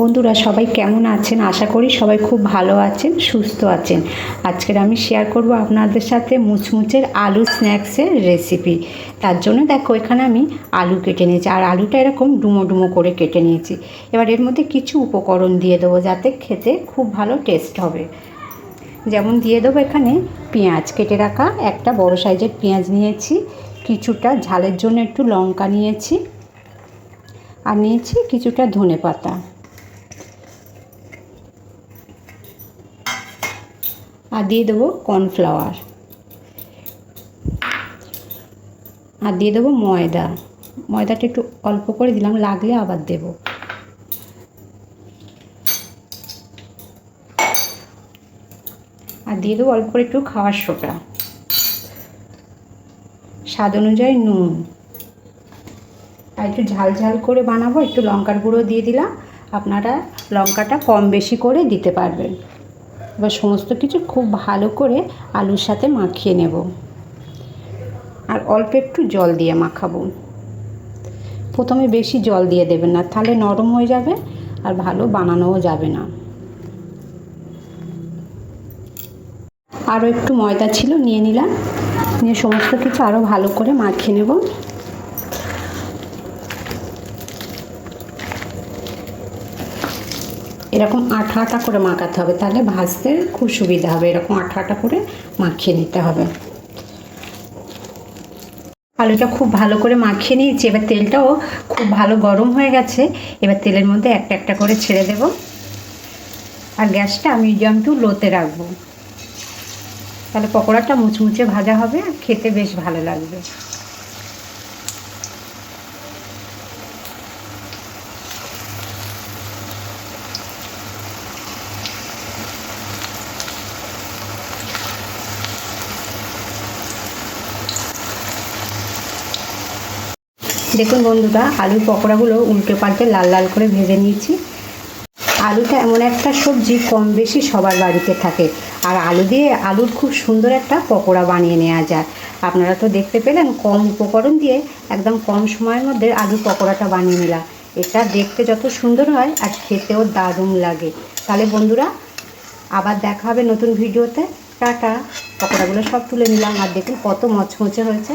বন্ধুরা সবাই কেমন আছেন? আশা করি সবাই খুব ভালো আছেন, সুস্থ আছেন। আজকের আমি শেয়ার করব আপনাদের সাথে মুচমুচের আলু স্ন্যাক্সের রেসিপি তার জন্য দেখো, এখানে আমি আলু কেটে নিয়েছি। আর আলুটা এরকম ডুমো ডুমো করে কেটে নিয়েছি। এবার এর মধ্যে কিছু উপকরণ দিয়ে দেবো যাতে খেতে খুব ভালো টেস্ট হবে। যেমন দিয়ে দেবো এখানে পেঁয়াজ কেটে রাখা, একটা বড় সাইজের পেঁয়াজ নিয়েছি, কিছুটা ঝালের জন্য একটু লঙ্কা নিয়েছি, আর নিয়েছি কিছুটা ধনে পাতা আর দিয়ে দেবো কর্নফ্লাওয়ার। আর দিয়ে দেবো ময়দা। ময়দাটা একটু অল্প করে দিলাম, লাগলে আবার দেব। আর দিয়ে দেবো অল্প করে একটু খাওয়ার সোটা স্বাদ অনুযায়ী নুন। আর একটু ঝাল ঝাল করে বানাবো, একটু লঙ্কার গুঁড়ো দিয়ে দিলাম। আপনারা লঙ্কাটা কম বেশি করে দিতে পারবেন। এবার সমস্ত কিছু খুব ভালো করে আলুর সাথে মাখিয়ে নেব। আর অল্প একটু জল দিয়ে মাখাবো। প্রথমে বেশি জল দিয়ে দেবেন না, তাহলে নরম হয়ে যাবে আর ভালো বানানোও যাবে না। আরও একটু ময়দা ছিল, নিয়ে নিলাম। নিয়ে সমস্ত কিছু আরও ভালো করে মাখিয়ে নেব। এরকম আঠা আঠা করে মাখাতে হবে। তাহলে ভাজতে খুব সুবিধা হবে। এরকম আঠা আঠা করে মাখিয়ে নিতে হবে। আলুটা খুব ভালো করে মাখিয়ে নিয়েছি। এবার তেলটাও খুব ভালো গরম হয়ে গেছে। এবার তেলের মধ্যে একটা একটা করে ছেড়ে দেব। আর গ্যাসটা মিডিয়াম টু লোতে রাখব। তাহলে পকোড়াটা মুচমুচে ভাজা হবে। আর খেতে বেশ ভালো লাগবে। দেখুন বন্ধুরা, আলুর পকোড়াগুলো উল্টে পাল্টে লাল লাল করে ভেজে নিয়েছি। আলুটা এমন একটা সবজি কম বেশি সবার বাড়িতে থাকে। আর আলু দিয়ে আলুর খুব সুন্দর একটা পকোড়া বানিয়ে নেওয়া যায়। আপনারা তো দেখতে পেলেন, কম উপকরণ দিয়ে একদম কম সময়ের মধ্যে আলুর পকোড়াটা বানিয়ে নিলাম। এটা দেখতে যত সুন্দর হয় আর খেতেও দারুণ লাগে। তাহলে বন্ধুরা, আবার দেখা হবে নতুন ভিডিওতে। টাটা। পকোড়াগুলো সব তুলে নিলাম। আর দেখুন কত মচমচে হয়েছে।